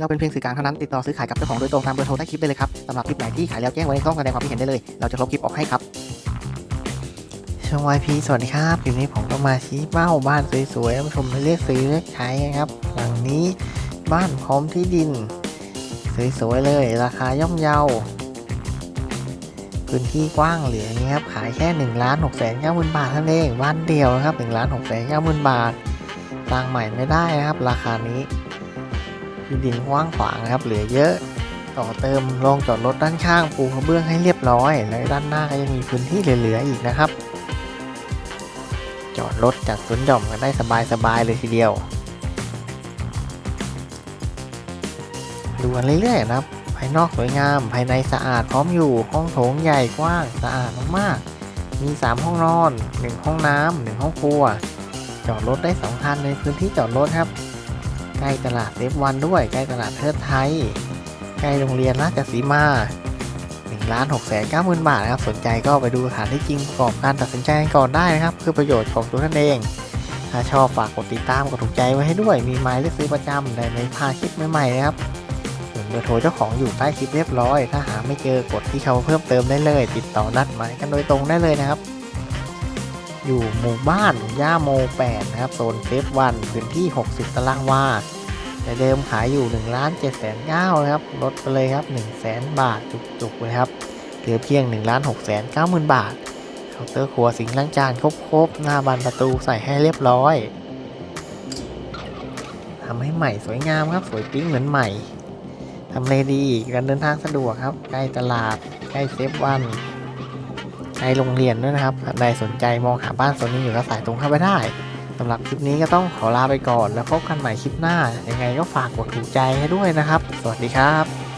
เราเป็นเพียงสื่อกลางเท่านั้นติดต่อซื้อขายกับเจ้าของโดยตรงตามเบอร์โทรใต้คลิปได้เลยครับสำหรับคลิปไหนที่ขายแล้วแจ้งไว้ในช่องแสดงความคิดเห็นได้เลย เราจะลบคลิปออกให้ครับช่อง YP สวัสดีครับคลิปนี้ผมก็มาชี้เป้าบ้านสวยๆท่านผู้ชมเลือกซื้อเลือกใช้นะครับหลังนี้บ้านพร้อมที่ดิน สวยๆเลย ราคาย่อมเยาพื้นที่กว้างเหลืองนี้ครับขายแค่1นึ่งล้านหกแสนเก้าหมื่นบาทเท่านั้นเองบ้านเดียวนะครับ1นึ่งล้านหกแสนเก้าหมื่นบาทสร้างใหม่ไม่ได้นะครับ ราคานี้ ที่ดินกว้างขวางนะครับเหลือเยอะต่อเติมโรงจอดรถด้านข้างปูกระเบื้องให้เรียบร้อย และด้านหน้าก็ยังมีพื้นที่เหลือๆอีกนะครับ จอดรถจัดสวนหย่อมกันได้สบายๆเลยทีเดียว ดูกันเรื่อยๆนะครับ ภายนอกสวยงาม ภายในสะอาดพร้อมอยู่ห้องโถงใหญ่กว้างสะอาดมากๆมี 3 ห้องนอน 1 ห้องน้ำหนึ่งห้องครัว จอดรถได้2คันในพื้นที่จอดรถครับ ใกล้ตลาดเซฟวันด้วย ใกล้ตลาดเทิดไทย ใกล้โรงเรียนราชสีมา1ล้าน6แสน9หมื่นบาทนะครับสนใจก็ไปดูสถานที่จริงประกอบการตัดสินใจกันก่อนได้นะครับ เพื่อประโยชน์ของตัวท่านเอง ถ้าชอบฝากกดติดตามกดถูกใจไว้ให้ด้วย มีไม้เลือกซื้อประจำในไม่พลาดคลิปใหม่ๆนะครับส่วนเบอร์โทรเจ้าของอยู่ใต้คลิปเรียบร้อย ถ้าหาไม่เจอกดที่เขาเพิ่มเติมได้เลย ติดต่อนัดหมายกันโดยตรงได้เลยนะครับ อยู่หมู่บ้านย่าโม 8 นะครับ โซนเซฟวันพื้นที่ 60 ตารางวาแต่เดิมขายอยู่ 1 ล้าน7แสน9นะครับ ลดไปเลยครับ 1 แสนบาทจุกๆเลยครับ เหลือเพียง 1 ล้าน6แสน9หมื่นบาท เคาน์เตอร์ครัวสิงล้างจานครบๆ หน้าบานประตูใส่ให้เรียบร้อยทำให้ใหม่สวยงามครับ สวยปิ๊งเหมือนใหม่ทำเลดีการเดินทางสะดวกครับ ใกล้ตลาด ใกล้เซฟวัน ในโรงเรียนด้วยนะครับใครสนใจมองหาบ้านโซนนี้อยู่ก็สายตรงเข้าไปได้สำหรับคลิปนี้ก็ต้องขอลาไปก่อน แล้วพบกันใหม่คลิปหน้า ยังไงก็ฝากกดถูกใจให้ด้วยนะครับ สวัสดีครับ